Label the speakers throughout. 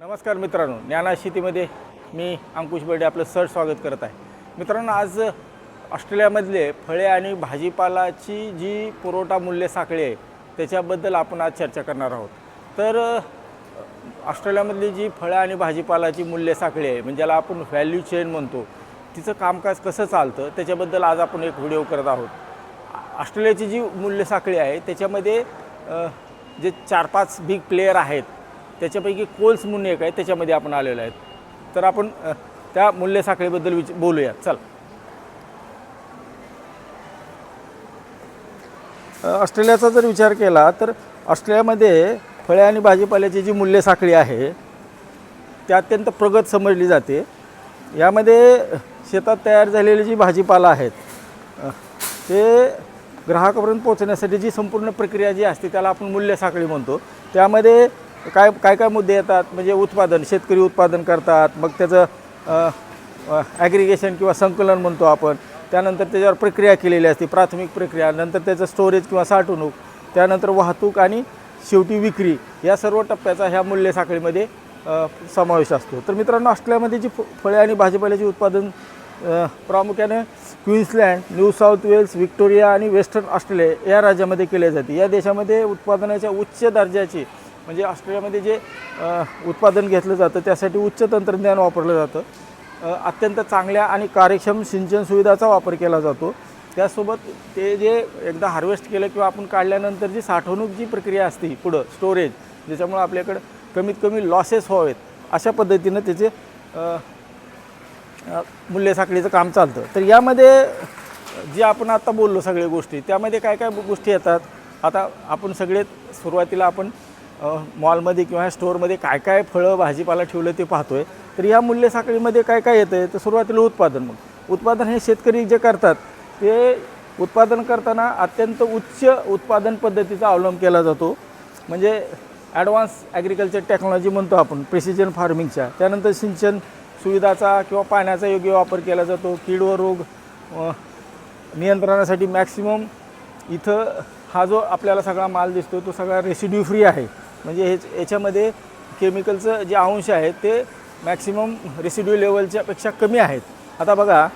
Speaker 1: नमस्कार मित्रांनो ज्ञाना शेतीमध्ये मी अंकुश बर्डे आपलं सर स्वागत करत आहे. मित्रांनो आज ऑस्ट्रेलियामधले फळे आणि भाजीपालाची जी पुरवठा मूल्य साखळी आहे त्याच्याबद्दल आपण आज चर्चा करणार आहोत. तर ऑस्ट्रेलियामधली जी फळं आणि भाजीपालाची मूल्य साखळी आहे म्हणजे ज्याला आपण व्हॅल्यू चेन म्हणतो तिचं कामकाज कसं चालतं त्याच्याबद्दल आज आपण एक व्हिडिओ करत आहोत. ऑस्ट्रेलियाची जी मूल्य साखळी आहे त्याच्यामध्ये जे चार पाच बिग प्लेयर आहेत त्याच्यापैकी कोल्स म्हणून एक आहे त्याच्यामध्ये आपण आलेलो आहेत. तर आपण त्या मूल्य साखळीबद्दल विच बोलूया. चल. ऑस्ट्रेलियाचा जर विचार केला तर ऑस्ट्रेलियामध्ये फळे आणि भाजीपाल्याची जी मूल्य साखळी आहे ती अत्यंत प्रगत समजली जाते. यामध्ये शेतात तयार झालेली जी भाजीपाला आहेत ते ग्राहकापर्यंत पोहोचण्यासाठी जी संपूर्ण प्रक्रिया जी असते त्याला आपण मूल्य साखळी म्हणतो. त्यामध्ये काय काय काय मुद्दे येतात? म्हणजे उत्पादन शेतकरी उत्पादन करतात मग त्याचं ॲग्रिगेशन किंवा संकलन म्हणतो आपण. त्यानंतर त्याच्यावर प्रक्रिया केलेली असते प्राथमिक प्रक्रिया नंतर त्याचं स्टोरेज किंवा साठवणूक त्यानंतर वाहतूक आणि शेवटी विक्री या सर्व टप्प्याचा ह्या मूल्य साखळीमध्ये समावेश असतो. तर मित्रांनो ऑस्ट्रेलियामध्ये जी फ फळे आणि भाजीपाल्याचे उत्पादन प्रामुख्याने Queensland New South Wales Victoria आणि वेस्टर्न ऑस्ट्रेलिया या राज्यामध्ये केले जाते. या देशामध्ये उत्पादनाच्या उच्च दर्जाची म्हणजे ऑस्ट्रेलियामध्ये जे उत्पादन घेतलं जातं त्यासाठी उच्च तंत्रज्ञान वापरलं जातं. अत्यंत चांगल्या आणि कार्यक्षम सिंचन सुविधाचा वापर केला जातो. त्यासोबत ते जे एकदा हार्वेस्ट केलं किंवा आपण काढल्यानंतर जी साठवणूक जी प्रक्रिया असते पुढं स्टोरेज ज्याच्यामुळं आपल्याकडं कमीत कमी लॉसेस व्हावेत अशा पद्धतीनं त्याचे मूल्यसाखळीचं मूल्य साखळीचं काम चालतं. तर यामध्ये जे आपण आत्ता बोललो सगळ्या गोष्टी त्यामध्ये काय काय गोष्टी येतात? आता आपण सगळे सुरुवातीला आपण मॉलमध्ये किंवा स्टोअरमध्ये काय काय फळं भाजीपाला ठेवलं ते पाहतो आहे तर या मूल्य साखळीमध्ये काय काय येतं आहे तर सुरुवातीला उत्पादन मग. उत्पादन हे शेतकरी जे करतात ते उत्पादन करताना अत्यंत उच्च उत्पादन पद्धतीचा अवलंब केला जातो. म्हणजे ॲडव्हान्स ॲग्रिकल्चर टेक्नॉलॉजी म्हणतो आपण प्रिसिजन फार्मिंगच्या त्यानंतर सिंचन सुविधाचा किंवा पाण्याचा योग्य वापर केला जातो. कीड व रोग नियंत्रणासाठी मॅक्सिमम इथं हा जो आपल्याला सगळा माल दिसतो तो सगळा रेसिड्यू फ्री आहे. म्हणजे हे याच्यामध्ये केमिकलचं जे अंश आहेत ते मॅक्सिमम रेसिड्यू लेवलच्या पेक्षा कमी आहेत. आता बघा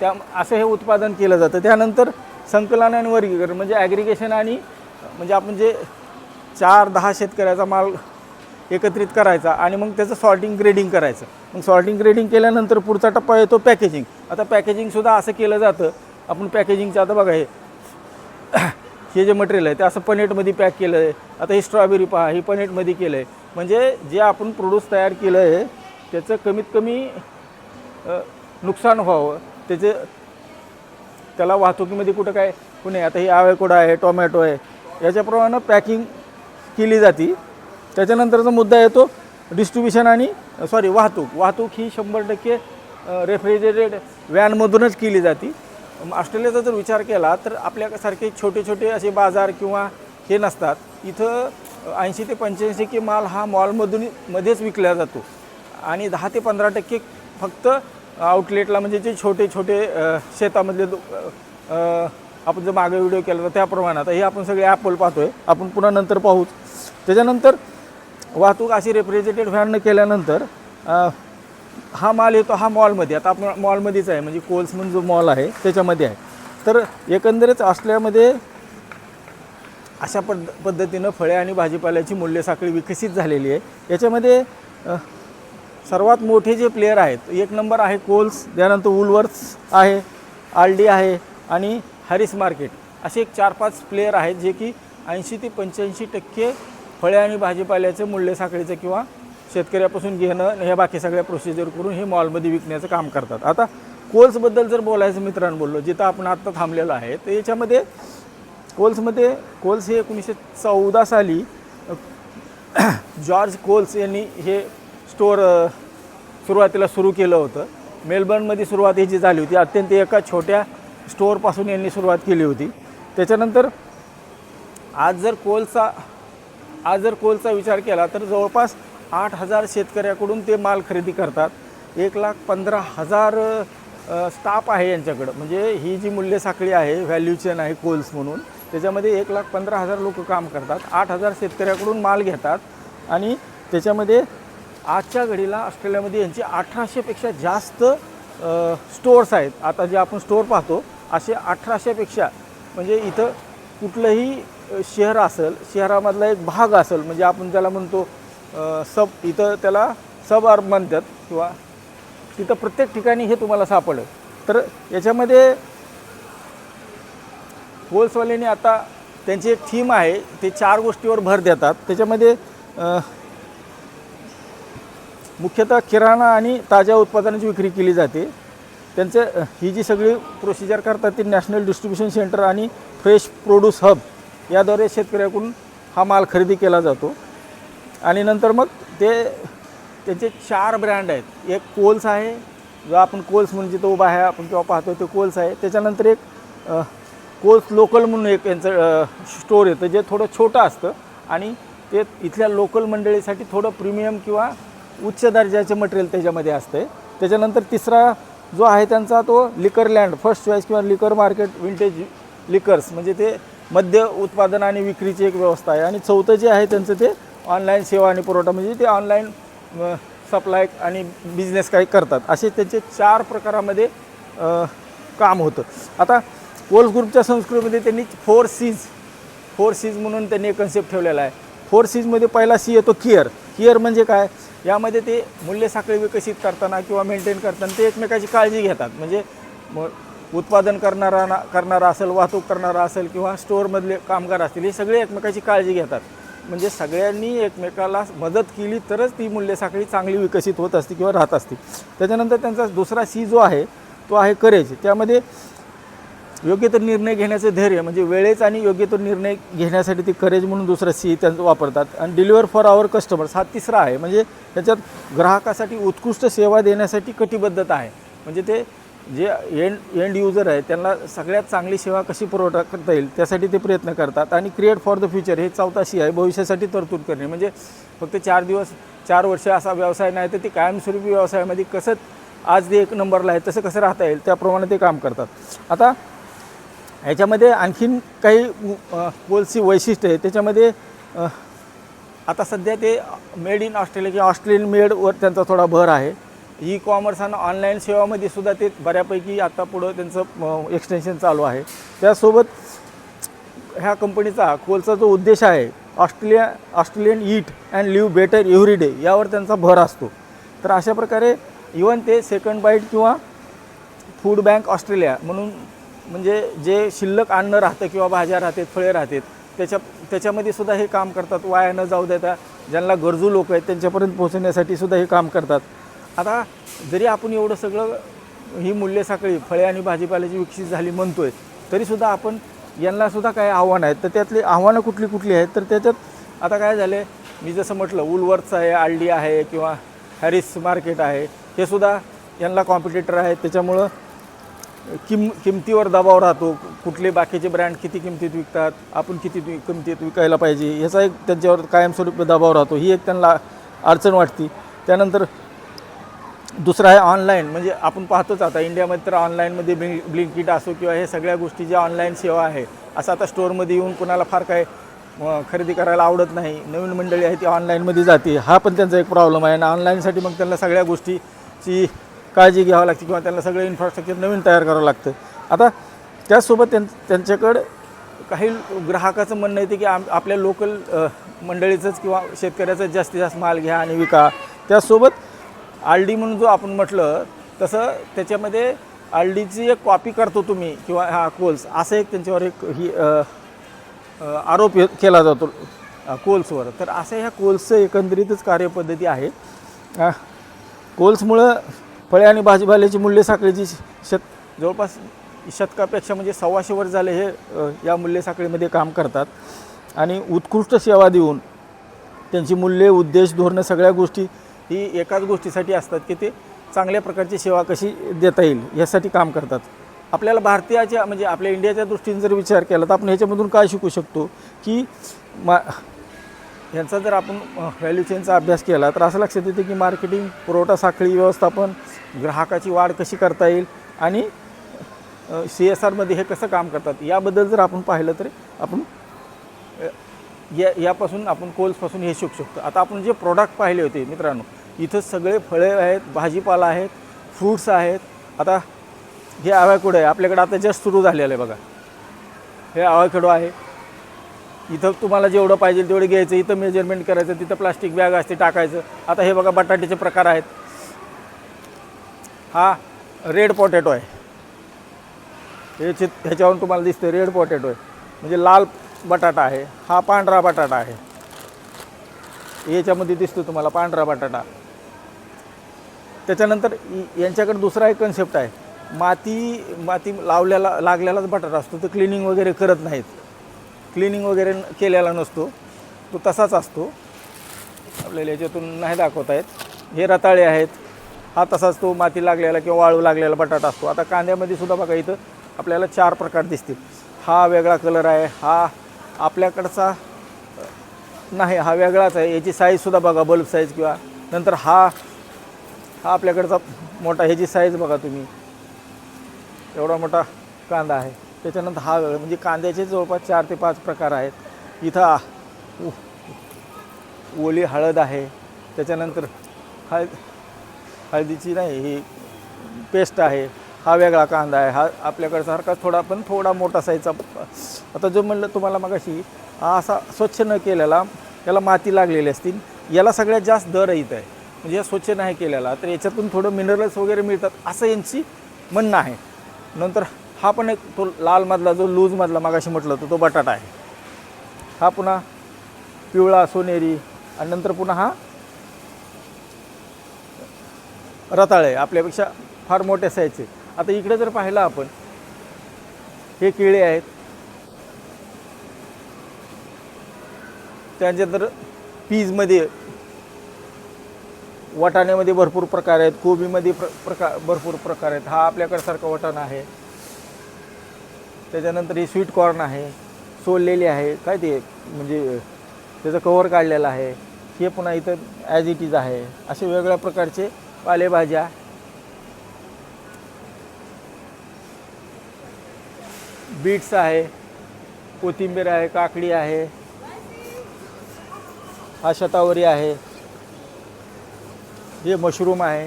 Speaker 1: त्या असं हे उत्पादन केलं जातं. त्यानंतर संकलन आणि वर्गीकरण म्हणजे ॲग्रिगेशन आणि म्हणजे आपण जे चार दहा शेतकऱ्याचा माल एकत्रित करायचा आणि मग त्याचं सॉर्टिंग ग्रेडिंग करायचं. मग सॉर्टिंग ग्रेडिंग केल्यानंतर पुढचा टप्पा येतो पॅकेजिंग आता पॅकेजिंगसुद्धा असं केलं जातं. आपण पॅकेजिंगचं आता बघा हे हे जे मटेरियल आहे ते असं पनेटमध्ये पॅक केलं आहे आता ही स्ट्रॉबेरी पहा ही पनेटमध्ये केलं आहे म्हणजे जे आपण प्रोड्यूस तयार केलं आहे त्याचं कमीत कमी नुकसान व्हावं. त्याचे त्याला वाहतुकीमध्ये कुठं काय कुणी आता ही आवेकोडा आहे टोमॅटो आहे. याच्याप्रमाणे पॅकिंग केली जाते. त्याच्यानंतरचा मुद्दा येतो डिस्ट्रीब्युशन आणि सॉरी वाहतूक. वाहतूक ही शंभर टक्के रेफ्रिजरेटेड व्हॅनमधूनच केली जाते. ऑस्ट्रेलियाचा जर विचार केला तर आपल्यासारखे छोटे छोटे असे बाजार किंवा हे नसतात. इथं ऐंशी ते पंच्याऐंशी टक्के माल हा मॉलमधून मध्येच विकला जातो. आणि दहा ते पंधरा टक्के फक्त आउटलेटला म्हणजे जे छोटे छोटे शेतामधले दु- आपण जर मागे व्हिडिओ केला तर त्या प्रमाणात हे आपण सगळे ॲपल पाहतोय. आपण पुन्हा नंतर पाहूच. त्याच्यानंतर वाहतूक अशी रेफ्रिजरेटेड व्हॅननं केल्यानंतर हा माल येतो हा मॉलमध्ये. आता आपण मॉलमध्येच आहे म्हणजे कोल्स म्हणून जो मॉल आहे त्याच्यामध्ये आहे. तर एकंदरीत असल्यामध्ये अशा पद्ध पद्धतीनं फळे आणि भाजीपाल्याची मूल्य साखळी विकसित झालेली आहे. याच्यामध्ये सर्वात मोठे जे प्लेयर आहेत एक नंबर आहे कोल्स त्यानंतर वुलवर्स आहे आलडी आहे आणि हॅरिस मार्केट. असे एक चार पाच प्लेयर आहेत जे की ऐंशी ते पंच्याऐंशी टक्के फळे आणि भाजीपाल्याचं मूल्य साखळीचं किंवा शेतकऱ्यापासून घेणं ह्या बाकी सगळ्या प्रोसिजर करून हे मॉलमध्ये विकण्याचं काम करतात. आता कोल्सबद्दल जर बोलायचं मित्रांनो बोललो जिथं आपण आत्ता थांबलेलो आहे तर याच्यामध्ये कोल्समध्ये कोल्स हे एकोणीसशे चौदा साली जॉर्ज कोल्स यांनी हे स्टोअर सुरुवातीला सुरू केलं होतं. मेलबर्नमध्ये सुरुवात ह्याची झाली होती. अत्यंत एका छोट्या स्टोअरपासून यांनी सुरुवात केली होती. त्याच्यानंतर आज जर कोलचा आज जर कोलचा विचार केला तर जवळपास आठ हजार शेतकऱ्याकडून ते माल खरेदी करतात. एक लाख पंधरा हजार स्टाफ आहे यांच्याकडं. म्हणजे ही जी मूल्य साखळी आहे व्हॅल्यू चेन आहे कोल्स म्हणून त्याच्यामध्ये एक लाख पंधरा हजार लोक काम करतात. आठ हजार शेतकऱ्याकडून माल घेतात आणि त्याच्यामध्ये आजच्या घडीला ऑस्ट्रेलियामध्ये यांची अठराशेपेक्षा जास्त स्टोअर्स आहेत. आता जे आपण स्टोअर पाहतो असे अठराशेपेक्षा म्हणजे इथं कुठलंही शहर असेल शहरामधला एक भाग असेल म्हणजे आपण त्याला म्हणतो सब इथं त्याला सब अर्ब म्हणतात किंवा तिथं प्रत्येक ठिकाणी हे तुम्हाला सापडलं. तर याच्यामध्ये होल्सवाल्याने आता त्यांची एक थीम आहे ते चार गोष्टीवर भर देतात. त्याच्यामध्ये मुख्यतः किराणा आणि ताज्या उत्पादनांची विक्री केली जाते. त्यांचं ही जी सगळी प्रोसिजर करतात ती नॅशनल डिस्ट्रीब्युशन सेंटर आणि फ्रेश प्रोड्यूस हब याद्वारे शेतकऱ्याकडून हा माल खरेदी केला जातो. आणि नंतर मग ते त्याचे चार ब्रँड आहेत. एक कोल्स आहे जो आपण कोल्स म्हणून जिथं उभा आहे आपण किंवा पाहतो ते कोल्स आहे. त्याच्यानंतर एक कोल्स लोकल म्हणून एक यांचं स्टोर येतं जे थोडं छोटं असतं. आणि ते इथल्या लोकल मंडळीसाठी थोडं प्रीमियम किंवा उच्च दर्जाचे मटेरियल त्याच्यामध्ये असते त्याच्यानंतर तिसरा जो आहे त्यांचा तो लिकर लँड फर्स्ट चॉईस किंवा लिकर मार्केट विंटेज लिकर्स म्हणजे ते मद्य उत्पादन आणि विक्रीची एक व्यवस्था आहे. आणि चौथं जे आहे त्यांचं ते ऑनलाईन सेवा आणि पुरवठा म्हणजे ते ऑनलाईन सप्लाय आणि बिझनेस काही करतात. असे त्यांचे चार प्रकारामध्ये काम होतं. आता कोल्स ग्रुपच्या संस्कृतीमध्ये त्यांनी फोर सीज फोर सीज म्हणून त्यांनी एक कन्सेप्ट ठेवलेला आहे. फोर सीजमध्ये पहिला सी येतो केअर केअर म्हणजे काय? यामध्ये ते मूल्य साखळी विकसित करताना किंवा मेंटेन करताना ते एकमेकाची काळजी घेतात. म्हणजे म उत्पादन करणारा ना करणारा असेल वाहतूक करणारा असेल किंवा स्टोअरमधले कामगार असतील हे सगळे एकमेकाची काळजी घेतात. म्हणजे सगळ्यांनी एकमेकाला मदत केली तरच ती मूल्य साखळी चांगली विकसित होत असते किंवा राहत असते. त्याच्यानंतर त्यांचा दुसरा सी जो आहे तो आहे करेज त्यामध्ये योग्य तो निर्णय घेण्याचं धैर्य म्हणजे वेळेच आणि योग्य तो निर्णय घेण्यासाठी ती करेज म्हणून दुसरं सी त्यांचं वापरतात. आणि डिलिव्हर फॉर आवर कस्टमर्स हा तिसरा आहे. म्हणजे त्याच्यात ग्राहकासाठी उत्कृष्ट सेवा देण्यासाठी कटिबद्धता आहे. म्हणजे ते जे एंड एंड युजर आहे त्यांना सगळ्यात चांगली सेवा कशी पुरवठा करता येईल त्यासाठी ते प्रयत्न करतात. आणि क्रिएट फॉर द फ्युचर हे चौथाशी आहे भविष्यासाठी तरतूद करणे. म्हणजे फक्त चार दिवस चार वर्ष असा व्यवसाय नाही तर ते कायमस्वरूपी व्यवसायामध्ये कसं आज ते एक नंबरला आहे तसं कसं राहता येईल त्याप्रमाणे ते काम करतात. आता ह्याच्यामध्ये आणखीन काही गोल्सची वैशिष्ट्य आहे त्याच्यामध्ये आता सध्या ते मेड इन ऑस्ट्रेलिया किंवा ऑस्ट्रेलियन मेडवर त्यांचा थोडा भर आहे. ई कॉमर्स आणि ऑनलाईन सेवामध्ये सुद्धा ते बऱ्यापैकी आता पुढं त्यांचं एक्सटेन्शन चालू आहे. त्यासोबत ह्या कंपनीचा कोलचा जो उद्देश आहे Australia Australian eat and live better every day यावर त्यांचा भर असतो. तर अशा प्रकारे इवन ते सेकंड बाईट किंवा फूड बँक ऑस्ट्रेलिया म्हणून म्हणजे जे शिल्लक अन्न राहतं किंवा भाज्या राहतात फळे राहतात त्याच्या त्याच्यामध्ये सुद्धा हे काम करतात. वाया न जाऊ देता ज्यांना गरजू लोक आहेत त्यांच्यापर्यंत पोहोचण्यासाठी सुद्धा हे काम करतात. आता जरी आपण एवढं सगळं ही मूल्य साखळी फळे आणि भाजीपाल्याची विकसित झाली म्हणतोय तरीसुद्धा आपण यांना सुद्धा काही आव्हानं आहेत तर त्यातली आव्हानं कुठली कुठली आहेत? तर त्याच्यात आता काय झालं मी जसं म्हटलं उलवर्थ आहे आलडी आहे किंवा हॅरिस मार्केट आहे हे सुद्धा यांना कॉम्पिटिटर आहेत. त्याच्यामुळं किम किमतीवर दबाव राहतो. कुठले बाकीचे ब्रँड किती किमतीत विकतात? आपण किती किमतीत विकायला पाहिजे? याचा एक त्यांच्यावर कायमस्वरूपी दबाव राहतो. ही एक त्यांना अडचण वाटते. त्यानंतर दुसरं आहे ऑनलाईन म्हणजे आपण पाहतोच आता इंडियामध्ये तर ऑनलाईनमध्ये ब्लिंक ब्लिंकिट असो किंवा हे सगळ्या गोष्टी ज्या ऑनलाईन सेवा आहे असं आता स्टोअरमध्ये येऊन कुणाला फार काय खरेदी करायला आवडत नाही. नवीन मंडळी आहे ती ऑनलाईनमध्ये जाते. हा पण त्यांचा एक प्रॉब्लेम आहे. आणि ऑनलाईनसाठी मग त्यांना सगळ्या गोष्टीची काळजी घ्यावी लागते किंवा त्यांना सगळं इन्फ्रास्ट्रक्चर नवीन तयार करावं लागतं. आता त्याचसोबत त्यां त्यांच्याकडं काही ग्राहकाचं म्हणणं येते की आम आपल्या लोकल मंडळीचंच किंवा शेतकऱ्याचं जास्तीत जास्त माल घ्या आणि विका. त्याचसोबत आलडी म्हणून जो आपण म्हटलं तसं त्याच्यामध्ये आलडीची एक कॉपी करतो तुम्ही किंवा हा कोल्स असं एक त्यांच्यावर एक ही आरोप केला जातो कोल्सवर तर असं ह्या कोल्सचं एकंदरीतच कार्यपद्धती आहे. कोल्समुळं फळे आणि भाजीपाल्याची मूल्य साखळीची शत जवळपास शतकापेक्षा म्हणजे सव्वाशे वर्ष झाले हे या मूल्य साखळीमध्ये काम करतात. आणि उत्कृष्ट सेवा देऊन त्यांची मूल्ये उद्देश धोरणं सगळ्या गोष्टी ही एकाच गोष्टीसाठी असतात की ते चांगल्या प्रकारची सेवा कशी देता येईल यासाठी काम करतात. आपल्याला भारतीयाच्या म्हणजे आपल्या इंडियाच्या दृष्टीने जर विचार केला तर आपण ह्याच्यामधून काय शिकू शकतो? की मा ह्यांचा जर आपण व्हॅल्यू चेनचा अभ्यास केला तर असं लक्षात येते की मार्केटिंग पुरवठा साखळी व्यवस्थापन ग्राहकाची वाढ कशी करता येईल आणि सी एस आरमध्ये हे कसं काम करतात याबद्दल जर आपण पाहिलं तर आपण या यापासून आपण कोल्सपासून हे शिकू शकतो. आता आपण जे प्रोडक्ट पाहिले होते मित्रांनो इथं सगळे फळे आहेत भाजीपाला आहेत फ्रूट्स आहेत. आता हे आवाकडो आहे. आपल्याकडे आता जस्ट सुरू झालेलं आहे बघा. हे आवाखेडो आहे. इथं तुम्हाला जेवढं पाहिजे तेवढं घ्यायचं. इथं मेजरमेंट करायचं तिथं प्लास्टिक बॅग असते टाकायचं. आता हे बघा बटाट्याचे प्रकार आहेत. हा रेड पोटॅटो आहे. हे चित ह्याच्यावरून तुम्हाला दिसतं रेड पोटॅटो आहे. म्हणजे लाल बटाटा आहे. हा पांढरा बटाटा आहे. याच्यामध्ये दिसतो तुम्हाला पांढरा बटाटा. त्याच्यानंतर यांच्याकडे दुसरा एक कन्सेप्ट आहे. माती माती लावलेला लागलेलाच बटाटा असतो. तो क्लिनिंग वगैरे करत नाहीत. क्लिनिंग वगैरे न- केलेला नसतो. तो तसाच असतो. आपल्याला याच्यातून नाही दाखवत आहेत हे रताळे आहेत. हा तसाच तो माती लागलेला किंवा वाळू लागलेला बटाटा असतो. आता कांद्यामध्ये सुद्धा बघा इथं आपल्याला चार प्रकार दिसतील. हा वेगळा कलर आहे. हा आपल्याकडचा नाही हा वेगळाच आहे. याची साईजसुद्धा बघा बल्ब साईज किंवा नंतर हा हा आपल्याकडचा मोठा ह्याची साईज बघा तुम्ही. एवढा मोठा कांदा आहे. त्याच्यानंतर हा वेगळा म्हणजे कांद्याचे जवळपास चार ते पाच प्रकार आहेत. इथं उ- ओली हळद आहे. त्याच्यानंतर हळद हळदीची नाही ही पेस्ट आहे. हा वेगळा कांदा आहे. हा आपल्याकडे सारखा थोडा पण थोडा मोठा साईजचा. आता जो म्हणलं तुम्हाला मगाशी हा असा स्वच्छ न केलेला याला माती लागलेली असतील याला सगळ्यात जास्त दर येत आहे. म्हणजे स्वच्छ नाही केलेला तर याच्यातून थोडं मिनरल्स वगैरे मिळतात असं यांची म्हणणं आहे. नंतर हा पण एक तो लालमधला जो लूजमधला मागाशी म्हटलं होतं तो बटाटा आहे. हा पुन्हा पिवळा सोनेरी आणि नंतर पुन्हा हा रताळे आपल्यापेक्षा फार मोठे साईजचे आता इकडे जर पाहिलं आपण हे केळे आहेत. त्याच्यानंतर पीजमध्ये वाटाण्यामध्ये भरपूर प्रकार आहेत कोबीमध्ये प्र प्रकार भरपूर प्रकार आहेत. हा आपल्याकडे सारखा वाटाणा आहे. त्याच्यानंतर हे स्वीट कॉर्न आहे. सोललेली आहे. काय ते म्हणजे त्याचं कवर काढलेलं आहे. हे पुन्हा इथं ॲज इट इज आहे. असे वेगवेगळ्या प्रकारचे पालेभाज्या बीट्स आहे कोथिंबीर आहे काकडी आहे हा शतावरी आहे हे मशरूम आहे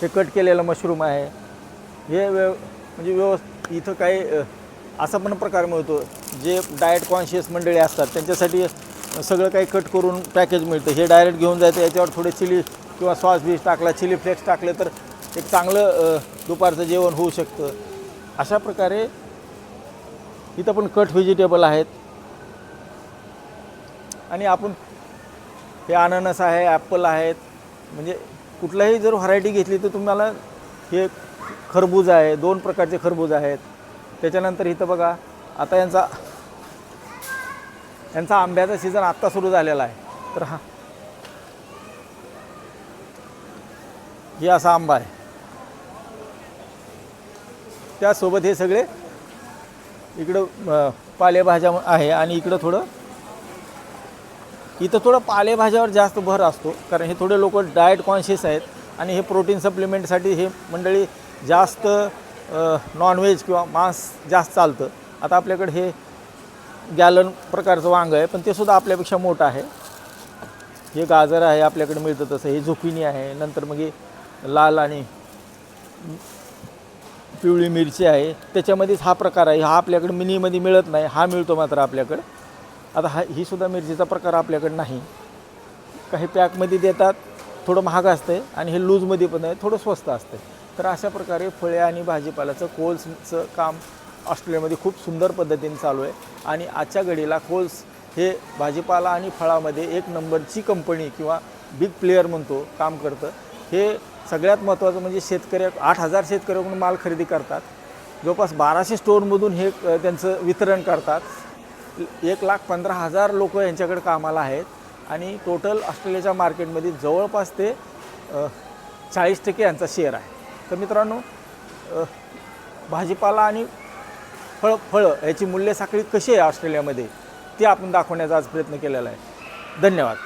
Speaker 1: हे कट केलेलं मशरूम आहे हे व्यव म्हणजे व्यवस्थ इथं काही असा पण प्रकार मिळतो जे डाएट कॉन्शियस मंडळी असतात त्यांच्यासाठी सगळं काही कट करून पॅकेज मिळतं. हे डायरेक्ट घेऊन जायचं याच्यावर थोडे चिली किंवा सॉस बीस टाकला चिली फ्लेक्स टाकले तर एक चांगलं दुपारचं जेवण होऊ शकतं. अशा प्रकारे इथं पण कट व्हेजिटेबल आहेत. आणि आपण हे अननस आहे ॲपल आहेत. म्हणजे कुठलाही जर व्हरायटी घेतली तर तुम्हाला हे खरबूज आहे दोन प्रकारचे खरबूज आहेत. त्याच्यानंतर इथं बघा आता यांचा यांचा आंब्याचा सीझन आत्ता सुरू झालेला आहे. तर हा हे असा आंबा आहे. त्यासोबत हे सगळे इकडं पालेभाज्या आहे आणि इकडं थोडं इथं थोडं पालेभाज्यावर जास्त भर असतो कारण हे थोडे लोक डाएट कॉन्शियस आहेत आणि हे प्रोटीन सप्लिमेंटसाठी हे मंडळी जास्त नॉनव्हेज किंवा मांस जास्त चालतं. आता आपल्याकडे हे गॅलन प्रकारचं वांगं आहे पण ते सुद्धा आपल्यापेक्षा मोठं आहे. हे गाजर आहे आपल्याकडे मिळतं तसं. हे झुकिनी आहे नंतर मग हे लाल आणि पिवळी मिरची आहे त्याच्यामध्येच हा प्रकार आहे हा आपल्याकडे मिनीमध्ये मिळत नाही हा मिळतो मात्र आपल्याकडं. आता हा ही सुद्धा मिरचीचा प्रकार आपल्याकडे नाही. काही पॅकमध्ये देतात थोडं महाग असतं आणि हे लूजमध्ये पण आहे थोडं स्वस्त असतं तर अशा प्रकारे फळे आणि भाजीपाल्याचं कोल्सचं काम ऑस्ट्रेलियामध्ये खूप सुंदर पद्धतीने चालू आहे. आणि आजच्या घडीला कोल्स हे भाजीपाला आणि फळामध्ये एक नंबरची कंपनी किंवा बिग प्लेयर म्हणतो काम करतं. हे सगळ्यात महत्त्वाचं म्हणजे शेतकरी आठ हजार शेतकऱ्याकडून माल खरेदी करतात. जवळपास बाराशे स्टोअरमधून हे त्यांचं वितरण करतात. एक लाख पंधरा हजार लोक यांच्याकडे कामाला आहेत. आणि टोटल ऑस्ट्रेलियाच्या मार्केटमध्ये जवळपास ते चाळीस टक्के यांचा शेअर आहे. तर मित्रांनो भाजीपाला आणि फळ फळं याची मूल्य साखळी कशी आहे ऑस्ट्रेलियामध्ये ते आपण दाखवण्याचा आज प्रयत्न केलेला आहे. धन्यवाद.